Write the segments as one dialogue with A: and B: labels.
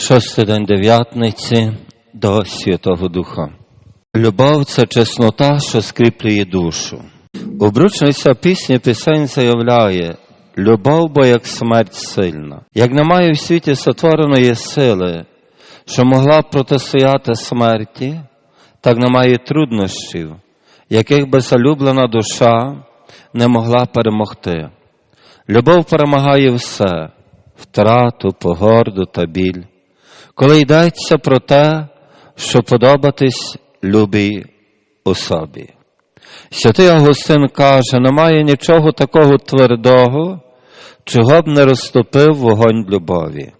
A: Шостий день дев'ятниці до Святого Духа. Любов це чеснота, що скріплює душу. Обручниця пісні пісень заявляє любов, бо як смерть сильна. Як немає в світі сотвореної сили, що могла б протистояти смерті, так немає труднощів, яких би залюблена душа не могла перемогти. Любов перемагає все втрату, погорду та біль, коли йдеться про те, що подобатись любій особі. Святий Августин каже, немає нічого такого твердого, чого б не розтопив вогонь любові.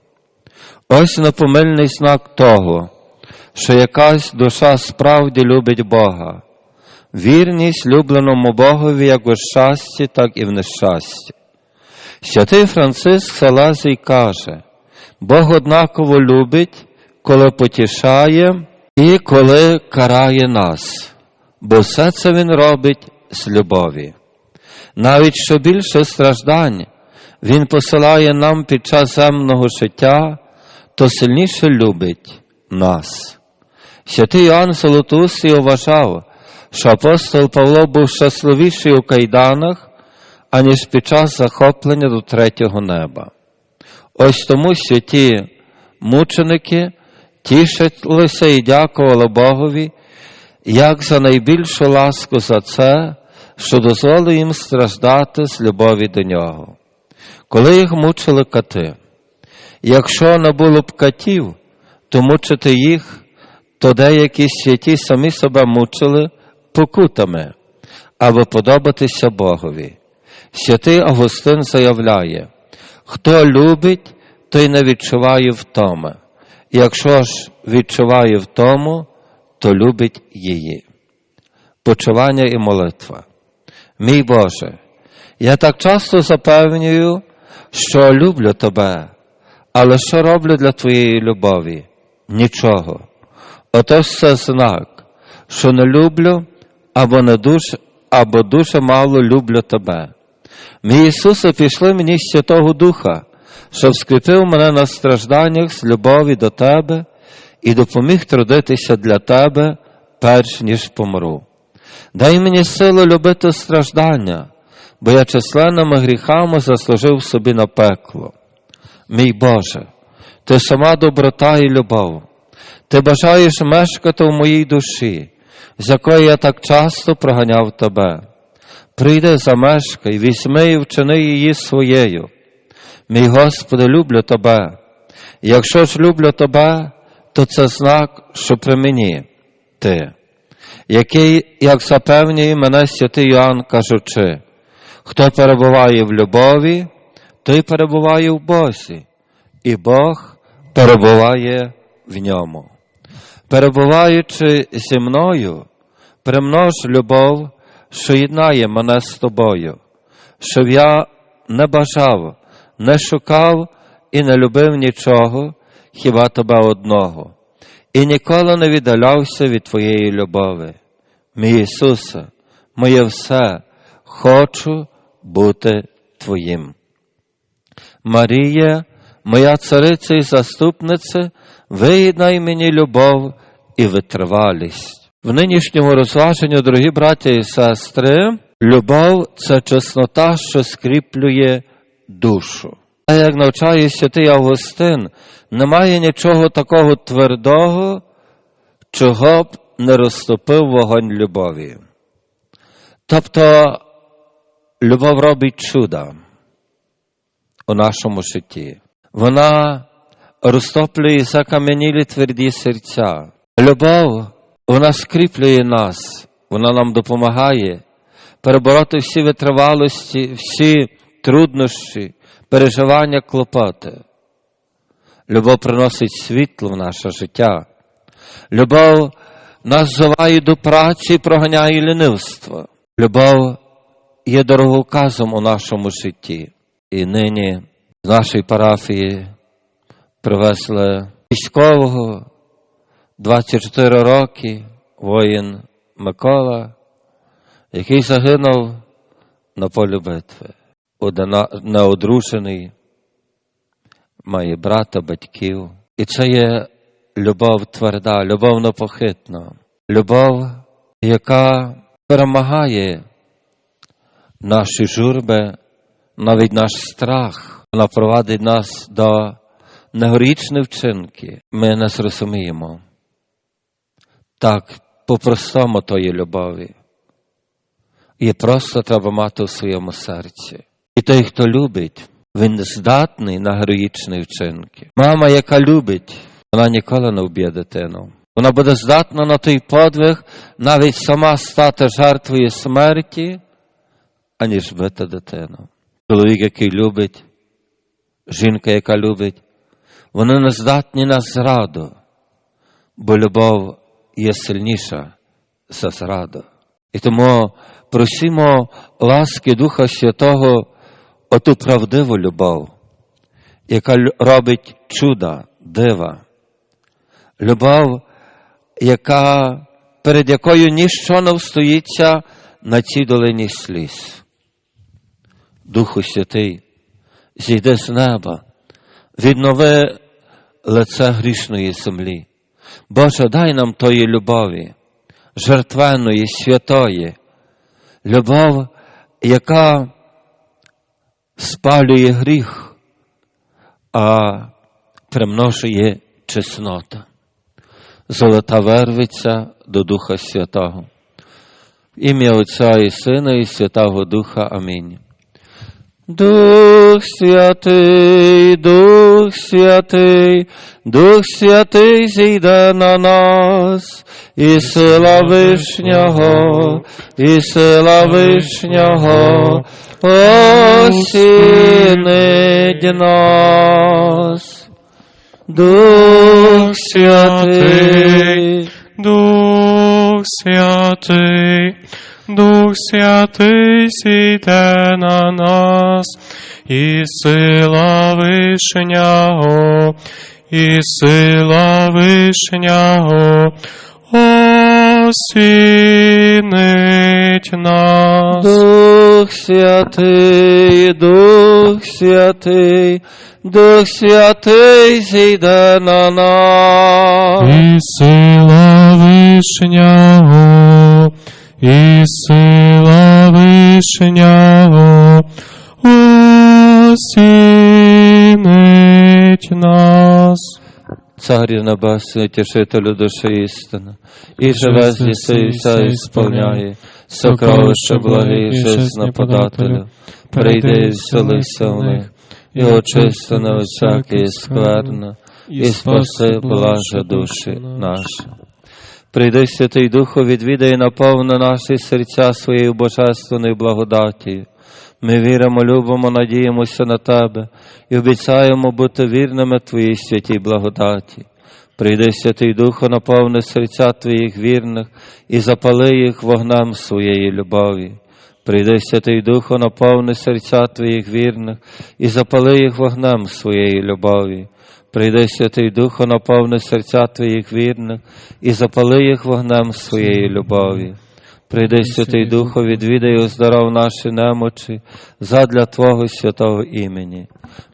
A: Ось напомильний знак того, що якась душа справді любить Бога, вірність любленому Богові як у щасті, так і в нещасті. Святий Франциск Салазій каже, Бог однаково любить, коли потішає і коли карає нас, бо все це Він робить з любові. Навіть що більше страждань Він посилає нам під час земного життя, то сильніше любить нас. Святий Іоанн Золотоустий вважав, що апостол Павло був щасливіший у кайданах, аніж під час захоплення до третього неба. Ось тому святі мученики тішилися і дякували Богові, як за найбільшу ласку за це, що дозволив їм страждати з любові до нього. Коли їх мучили кати, якщо не було б катів, то мучити їх, то деякі святі самі себе мучили покутами, аби подобатися Богові. Святий Августин заявляє, хто любить, той не відчуває втоми. Якщо ж відчуває втому, то любить її. Почування і молитва. Мій Боже, я так часто запевнюю, що люблю Тебе, але що роблю для Твоєї любові? Нічого. Отож це знак, що не люблю або не дуже, або дуже мало люблю Тебе. Мій Ісусе, пішли мені Святого Духа, щоб скріпив мене на стражданнях з любові до Тебе і допоміг трудитися для Тебе, перш ніж помру. Дай мені силу любити страждання, бо я численними гріхами заслужив собі на пекло. Мій Боже, Ти сама доброта і любов, Ти бажаєш мешкати в моїй душі, з якої я так часто проганяв Тебе. Прийди замешкай, візьми і вчини її своєю. Мій Господи, люблю Тебе. Якщо ж люблю Тебе, то це знак, що при мені Ти, який, як запевнює мене святий Йоанн, кажучи, хто перебуває в любові, той перебуває в Бозі, і Бог перебуває в ньому. Перебуваючи зі мною, примнож любов, що єднає мене з тобою, щоб я не бажав, не шукав і не любив нічого, хіба тебе одного, і ніколи не віддалявся від Твоєї любові. Мій Ісусе, моє все, хочу бути Твоїм. Марія, моя цариця і заступниця, виєднай мені любов і витривалість. В нинішньому розваженні, дорогі браття і сестри, любов це чеснота, що скріплює душу. А як навчає святий Августин, немає нічого такого твердого, чого б не розтопив вогонь любові. Тобто любов робить чуда у нашому житті. Вона розтоплює закам'янілі тверді серця. Любов вона скріплює нас, вона нам допомагає перебороти всі витривалості, всі труднощі, переживання, клопоти. Любов приносить світло в наше життя. Любов нас зоває до праці і проганяє лінивство. Любов є дороговказом у нашому житті. І нині з нашої парафії привезли військового 24 роки, воїн Микола, який загинув на полі битви, неодружений, має брата, батьків. І це є любов тверда, любов непохитна, любов, яка перемагає наші журби, навіть наш страх. Вона провадить нас до негорічних вчинки. Ми не зрозуміємо. Так, по-простому тої любові. І просто треба мати у своєму серці. І той, хто любить, він здатний на героїчні вчинки. Мама, яка любить, вона ніколи не вб'є дитину. Вона буде здатна на той подвиг навіть сама стати жертвою смерті, аніж бити дитину. Чоловік, який любить, жінка, яка любить, вони не здатні на зраду, бо любов є сильніша за зраду. І тому просимо ласки Духа Святого оту правдиву любов, яка робить чуда, дива. Любов, яка, перед якою ніщо не встоїться на цій долині сліз. Духу Святий, зійди з неба, віднови лице грішної землі. Боже, дай нам тої любові, жертвеної, святої, любов, яка спалює гріх, а примножує чеснота. Золота вервиця до Духа Святого. В ім'я Отця і Сина і Святого Духа. Амінь. Дух Святий, Дух Святий, Дух Святий зійде на нас, і сила Вишнього, і сила Вишнього осінить нас. Дух Святий,
B: Дух Святий, Дух Святий сійде на нас, і сила Вишнього, і сила Вишнього осінить нас.
A: Дух Святий, Дух Святий, Дух Святий зійде на нас.
B: І сила Вишнього, і сила Вишнього осінить нас.
A: Царю Небесний, тішителю душі істини, і живе зліси і все ісполняє, сокровище благий, жизнь подателю, прийди і вселися в них, і очисти на всяке скверно, і спаси блаже душі наші. Прийди, Святий Духу, відвідай наповни наші серця своєю божественною благодаттю. Ми віримо, любимо, надіємося на Тебе і обіцяємо бути вірними Твоїй святій благодаті. Прийди, Святий Духу, наповни серця Твоїх вірних і запали їх вогнем своєї любові. Прийди, Святий Духу, наповни серця Твоїх вірних і запали їх вогнем своєї любові. Прийди, Святий Духу, наповни серця Твоїх вірних і запали їх вогнем своєї любові. Прийди, Святий Духу, відвідай оздоров наші немочі задля Твого святого імені.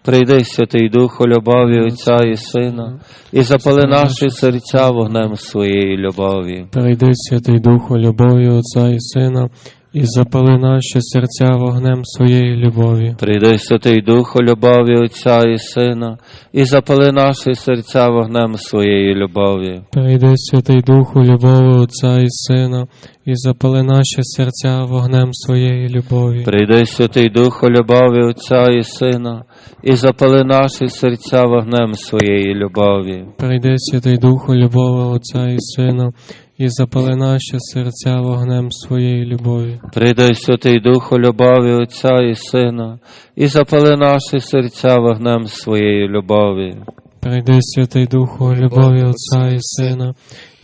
A: Прийди, Святий Духу, любові Отця і Сина, і запали наші серця вогнем своєї любові.
B: Прийди, Святий Духу, любові Отця і Сина, і запали наші серця вогнем своєї любові.
A: Прийди, Святий Духу, любові Отця і Сина, і запали наші серця вогнем своєї любові.
B: Прийди, Святий Духу, любові Отця і Сина, і запали наші серця вогнем своєї любові.
A: Прийди, Святий Духу, любові Отця і Сина, і запали наші серця вогнем своєї любові.
B: Прийди, Святий Духу, любові Отця і Сина, і запали наші серця вогнем своєї любові.
A: Прийди, Святий Духу, любові Отця і Сина, і запали наші серця вогнем своєї любові.
B: Прийди, Святий Духу, любові Отця і Сина,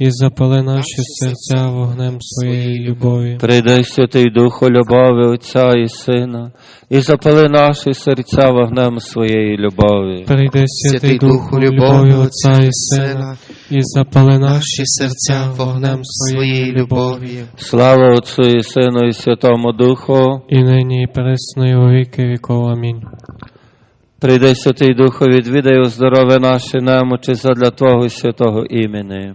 B: і запали наші серця вогнем своєї любові.
A: Прийди, Святий Духу, любові Отця і Сина, і запали наші серця вогнем своєї любові.
B: Прийди, Святий Духу, любові Отця і Сина, і запали наші серця вогнем своєї любові.
A: Слава Отцю і Сину, і Святому Духу.
B: І нині і пресно, і у віки віков. Амінь.
A: Прийди, Святий Духу, відвідай оздорове наші немочі задля Твого святого імені.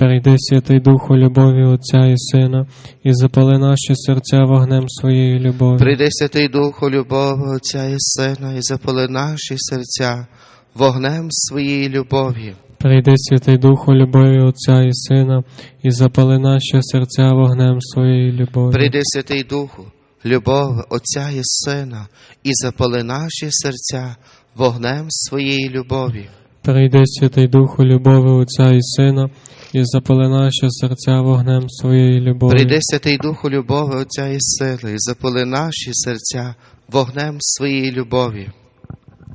B: Прийди, Святий Духу, любові Отця і Сина, і запали наші серця вогнем своєї любові.
C: Прийди, Святий Духу, любові Отця і Сина, і запали наші серця вогнем своєї любові.
B: Прийди, Святий Духу, любові Отця і Сина, і запали наші серця вогнем своєї любові.
C: Прийди, Святий Духу, любові Отця і Сина, і запали наші серця вогнем своєї любові.
B: Прийди, Святий Духу, любові Отця і Сина, і запали наші серця вогнем своєї любові.
C: Прийди, Святий Духу, любові Отця і сили, і запали наші серця вогнем своєї любові.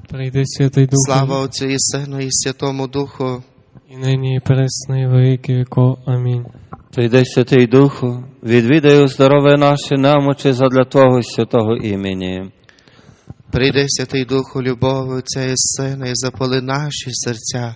B: Прийди, Святий Духу,
C: Слава Отцю і Сину, і Святому Духу.
B: і нині і пресний і віки віков. Амінь.
A: Прийди, Святий Духу, відвідай оздорове наші немочі задля Твого святого імені.
C: Прийди, Святий Духу, любові Отця і Сина, і запали наші серця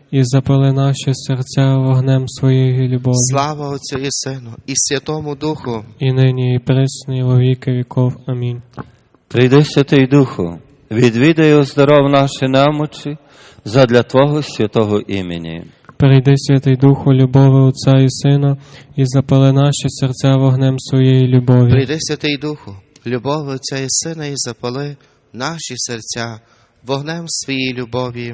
B: і запали наші серця вогнем своєї любові.
C: Слава Отцю і Сину, і Святому Духу.
B: І нині, і присно, і во віки віков. Амінь.
A: Прийди, Святий Духу, відвідай оздоров наші немочі задля Твого святого імені.
B: Прийди, Святий Духу, любові Отця і Сина, і запали наші серця вогнем своєї любові.
C: Прийди, Святий Духу, любові Отця і Сина, і запали наші серця вогнем своєї любові.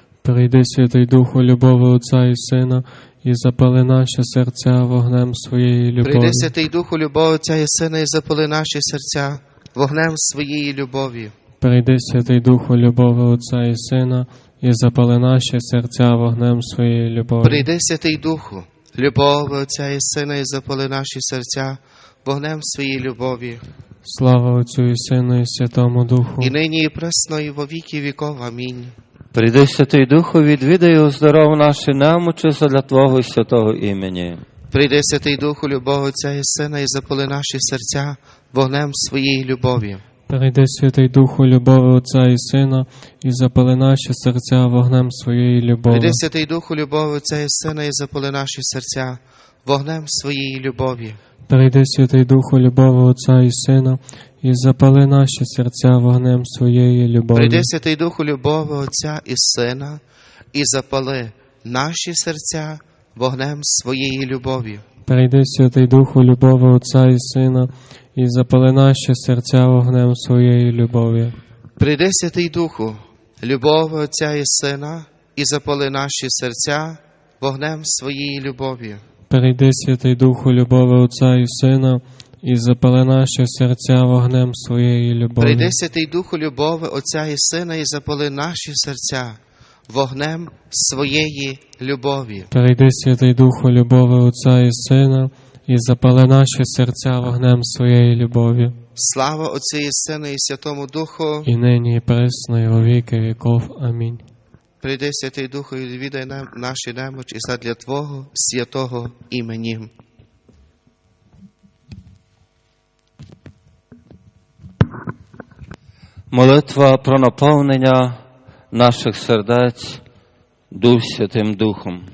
B: Прийди, Святий Духу, любові Отця і Сина, і запали наші серця вогнем своєї любові.
C: Прийди, Святий Духу, любові Отця і Сина, і запали наші серця вогнем своєї любові.
B: Прийди, Святий Духу, любові Отця і Сина, і запали наші серця вогнем своєї любові.
C: Прийди, Святий Духу, любові Отця і Сина, і запали наші серця вогнем своєї любові.
B: Слава Отцю і Сину, і Святому Духу.
C: І нині, і пресно, і во віки віков. Амінь.
A: Прийди, Святий Духу, відвідай оздоров наші немочі задля Твого святого імені.
C: Прийди, Святий Духу, любові Отця і Сина, і запали наші серця вогнем своєї любові.
B: Прийди, Святий Духу, любові Отця і Сина, і запали наші серця вогнем своєї любові.
C: Прийди, Святий Духу, любові Отця і Сина, і запали наші серця вогнем своєї любові.
B: Прийди, Святий Духу, любові Отця і Сина, і запали наші серця вогнем своєї любові.
C: Прийди, Святий Духу, любові Отця і Сина, і запали наші серця вогнем своєї любові.
B: Прийди, Святий Духу, любові Отця і Сина, і запали наші серця вогнем своєї любові.
C: Прийди, Святий Духу, любові Отця і Сина, і запали наші серця вогнем своєї любові.
B: Прийди, Святий Духу, любові Отця і Сина, і запали наші серця вогнем своєї любові.
C: Прийди, Святий Духу, любові Отця і Сина, і запали наші серця вогнем своєї любові.
B: Прийди, Святий Духу, любові Отця і Сина, і запали наші серця вогнем своєї любові,
C: Слава Отцю і Сину і Святому Духу.
B: і нині, і присно, і у віки віков. Амінь.
C: Прийди, Святий Духу, і відвідай нам наші немочі задля Твого святого імені.
A: Молитва про наповнення наших сердець Дух Святим Духом.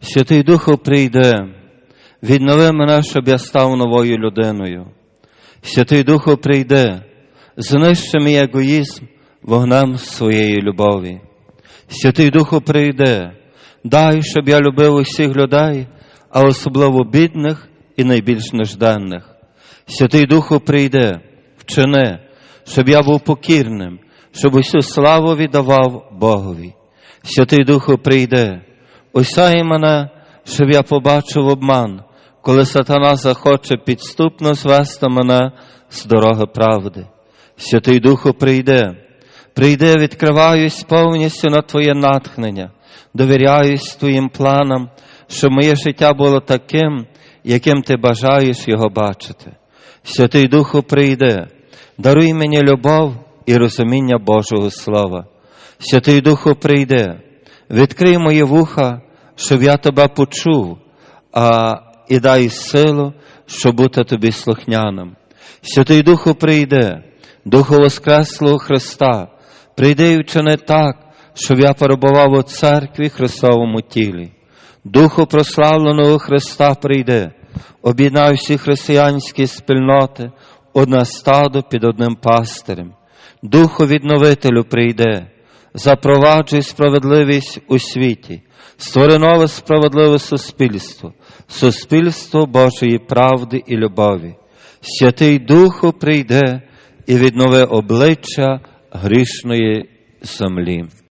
A: Святий Духу прийде, віднови мене, щоб я став новою людиною. Святий Духу прийде, знищи мій егоїзм вогнем своєї любові. Святий Духу прийде, дай, щоб я любив усіх людей, а особливо бідних і найбільш нужденних. Святий Духу прийде, вчини, щоб я був покірним, щоб усю славу віддавав Богові. Святий Духу прийде, осяй мене, щоб я побачив обман, коли сатана захоче підступно звести мене з дороги правди. Святий Духу прийде, прийде, відкриваюсь повністю на Твоє натхнення, довіряюсь Твоїм планам, щоб моє життя було таким, яким Ти бажаєш його бачити. Святий Духу прийде, даруй мені любов і розуміння Божого Слова. Святий Духу прийде, відкрий мої вуха, щоб я тебе почув, а і дай силу, щоб бути тобі слухняним. Святий Духу прийде, Духу Воскреслого Христа, прийди і вчини так, щоб я перебував у церкві Христовому тілі. Духу прославленого Христа прийде, об'єднай всі християнські спільноти, одне стадо під одним пастирем. Духу відновителю прийде, запроваджуй справедливість у світі, створи нове справедливе суспільство, суспільство Божої правди і любові. Святий Духу прийде і віднови обличчя грішної землі.